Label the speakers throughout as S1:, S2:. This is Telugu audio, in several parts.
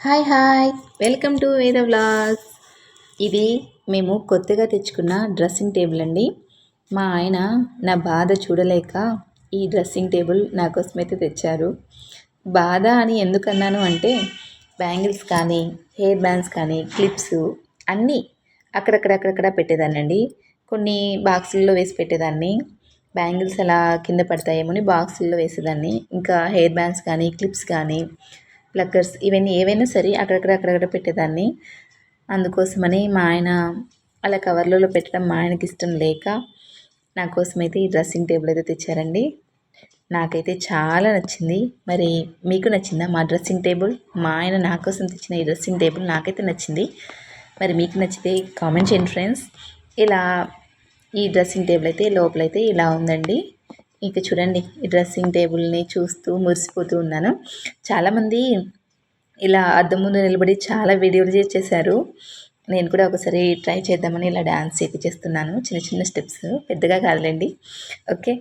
S1: Hi hi. Welcome to Veda vlogs. ఇది మేము కొత్తగా తెచ్చుకున్న డ్రెస్సింగ్ టేబుల్ అండి. మా ఆయన నా బాధ చూడలేక ఈ డ్రెస్సింగ్ టేబుల్ నా కోసమైతే తెచ్చారు. బాధ అని ఎందుకన్నాను అంటే బ్యాంగిల్స్ కానీ హెయిర్ బ్యాండ్స్ కానీ క్లిప్స్ అన్నీ అక్కడక్కడ అక్కడక్కడ పెట్టేదాన్ని అండి. కొన్ని బాక్సుల్లో వేసి పెట్టేదాన్ని. బ్యాంగిల్స్ అలా కింద పడతాయేమో అని బాక్సుల్లో వేసేదాన్ని. ఇంకా హెయిర్ బ్యాండ్స్ కానీ క్లిప్స్ కానీ ప్లక్కర్స్ ఇవన్నీ ఏవైనా సరే అక్కడక్కడ అక్కడక్కడ పెట్టేదాన్ని. అందుకోసమని మా ఆయన అలా కవర్లలో పెట్టడం మా ఆయనకి ఇష్టం లేక నా కోసం అయితే ఈ డ్రెస్సింగ్ టేబుల్ అయితే తెచ్చారండి. నాకైతే చాలా నచ్చింది. మరి మీకు నచ్చిందా మా డ్రెస్సింగ్ టేబుల్? మా ఆయన నా కోసం తెచ్చిన ఈ డ్రెస్సింగ్ టేబుల్ నాకైతే నచ్చింది. మరి మీకు నచ్చితే కామెంట్ చేయండి ఫ్రెండ్స్. ఇలా ఈ డ్రెస్సింగ్ టేబుల్ అయితే లోపలైతే ఇలా ఉందండి. ఇక చూడండి ఈ డ్రెస్సింగ్ టేబుల్ని చూస్తూ మురిసిపోతూ ఉన్నాను. చాలామంది ఇలా అద్దం ముందు నిలబడి చాలా వీడియోలు చేసేసారు నేను కూడా ఒకసారి ట్రై చేద్దామని ఇలా డ్యాన్స్ అయితే చేస్తున్నాను. చిన్న చిన్న స్టెప్స్ పెద్దగా కాదులేండి. ఓకే.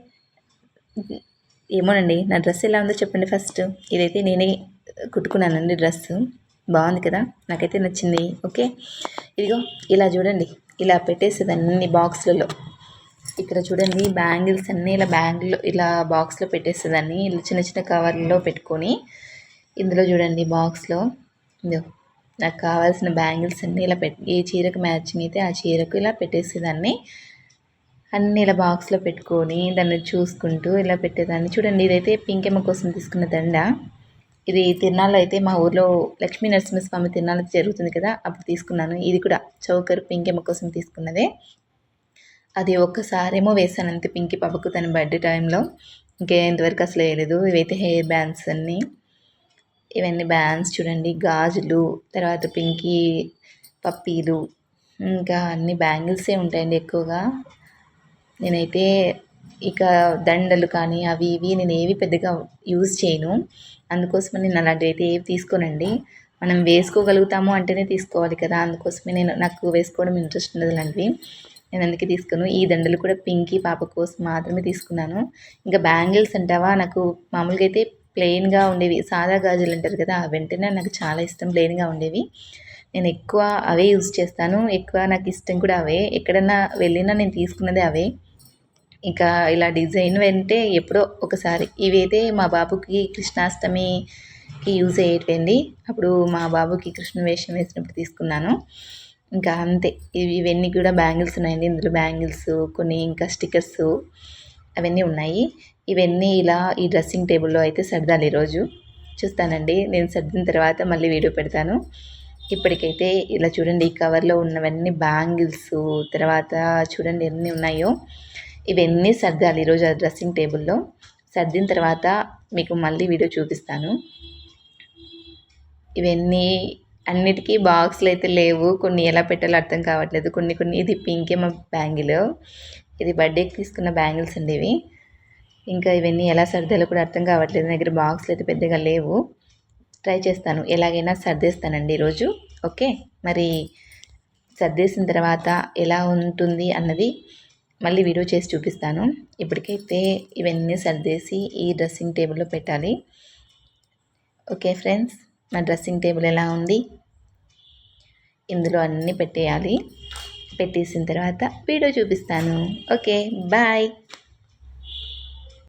S1: ఏమోనండి నా డ్రెస్ ఎలా ఉందో చెప్పండి ఫస్ట్. ఇదైతే నేనే కుట్టుకున్నానండి డ్రెస్. బాగుంది కదా? నాకైతే నచ్చింది. ఓకే. ఇదిగో ఇలా చూడండి. ఇలా పెట్టేసేది అన్ని బాక్స్లలో. ఇక్కడ చూడండి బ్యాంగిల్స్ అన్నీ ఇలా బ్యాంగిల్లో ఇలా బాక్స్లో పెట్టేసేదాన్ని. ఇలా చిన్న చిన్న కవర్లో పెట్టుకొని ఇందులో చూడండి బాక్స్లో ఇదో నాకు కావాల్సిన బ్యాంగిల్స్ అన్నీ ఇలా పెట్టి ఏ చీరకు మ్యాచింగ్ అయితే ఆ చీరకు ఇలా పెట్టేసేదాన్ని. అన్నీ ఇలా బాక్స్లో పెట్టుకొని దాన్ని చూసుకుంటూ ఇలా పెట్టేదాన్ని. చూడండి ఇదైతే పింకెమ్మ కోసం తీసుకున్న దండ. ఇది తిరునాళ్ళు అయితే మా ఊర్లో లక్ష్మీ నరసింహస్వామి తిరునాళ్ళు జరుగుతుంది కదా అప్పుడు తీసుకున్నాను. ఇది కూడా చౌకర్ పింకెమ్మ కోసం తీసుకున్నదే. అది ఒక్కసారేమో వేసాను అంతే పింకీ పాపకు తన బర్త్డే టైంలో. ఇంకేంతవరకు అసలు వేయలేదు. ఇవైతే హెయిర్ బ్యాండ్స్ అన్నీ. ఇవన్నీ బ్యాండ్స్ చూడండి. గాజులు తర్వాత పింకీ పప్పీలు ఇంకా అన్ని బ్యాంగిల్సే ఉంటాయండి ఎక్కువగా. నేనైతే ఇక దండలు కానీ అవి ఇవి నేను ఏవి పెద్దగా యూజ్ చేయను. అందుకోసమే నేను అలాంటివి అయితే ఏవి తీసుకోనండి. మనం వేసుకోగలుగుతాము అంటేనే తీసుకోవాలి కదా. అందుకోసమే నేను నాకు వేసుకోవడం ఇంట్రెస్ట్ ఉండదు లాంటివి నేను అందుకే తీసుకును ఈ దండలు కూడా పింకీ పాప కోసం మాత్రమే తీసుకున్నాను. ఇంకా బ్యాంగిల్స్ అంటావా? నాకు మామూలుగా అయితే ప్లెయిన్గా ఉండేవి. సాదా గాజులు అంటారు కదా వెంటనే నాకు చాలా ఇష్టం ప్లెయిన్గా ఉండేవి. నేను ఎక్కువ అవే యూజ్ చేస్తాను. ఎక్కువ నాకు ఇష్టం కూడా అవే. ఎక్కడన్నా వెళ్ళినా నేను తీసుకున్నదే అవే. ఇంకా ఇలా డిజైన్ వెంటే ఎప్పుడో ఒకసారి. ఇవైతే మా బాబుకి కృష్ణాష్టమికి యూజ్ అయ్యేటివండి. అప్పుడు మా బాబుకి కృష్ణ వేషం వేసినప్పుడు తీసుకున్నాను. ఇంకా అంతే. ఇవి ఇవన్నీ కూడా బ్యాంగిల్స్ ఉన్నాయండి. ఇందులో బ్యాంగిల్స్ కొన్ని ఇంకా స్టిక్కర్స్ అవన్నీ ఉన్నాయి. ఇవన్నీ ఇలా ఈ డ్రెస్సింగ్ టేబుల్లో అయితే సర్దాలి ఈరోజు. చూస్తానండి. నేను సర్దిన తర్వాత మళ్ళీ వీడియో పెడతాను. ఇప్పటికైతే ఇలా చూడండి ఈ కవర్లో ఉన్నవన్నీ బ్యాంగిల్స్ తర్వాత చూడండి ఎన్ని ఉన్నాయో. ఇవన్నీ సర్దాలి ఈరోజు ఆ డ్రెస్సింగ్ టేబుల్లో. సర్దిన తర్వాత మీకు మళ్ళీ వీడియో చూపిస్తాను. ఇవన్నీ అన్నిటికీ బాక్స్లు అయితే లేవు. కొన్ని ఎలా పెట్టాలో అర్థం కావట్లేదు. కొన్ని కొన్ని ఇది పింకేమ బ్యాంగిల్. ఇది బర్త్డేకి తీసుకున్న బ్యాంగిల్స్ అండి ఇవి. ఇంకా ఇవన్నీ ఎలా సర్దాలో కూడా అర్థం కావట్లేదు. నా దగ్గర బాక్స్లు అయితే పెద్దగా లేవు. ట్రై చేస్తాను. ఎలాగైనా సర్దేస్తానండి ఈరోజు. ఓకే? మరి సర్దేసిన తర్వాత ఎలా ఉంటుంది అన్నది మళ్ళీ వీడియో చేసి చూపిస్తాను. ఇప్పటికైతే ఇవన్నీ సర్దేసి ఈ డ్రెస్సింగ్ టేబుల్లో పెట్టాలి. Okay friends? నా డ్రెస్సింగ్ టేబుల్ ఎలా ఉంది? ఇందులో అన్నీ పెట్టేయాలి. పెట్టేసిన తర్వాత వీడియో చూపిస్తాను. Okay bye.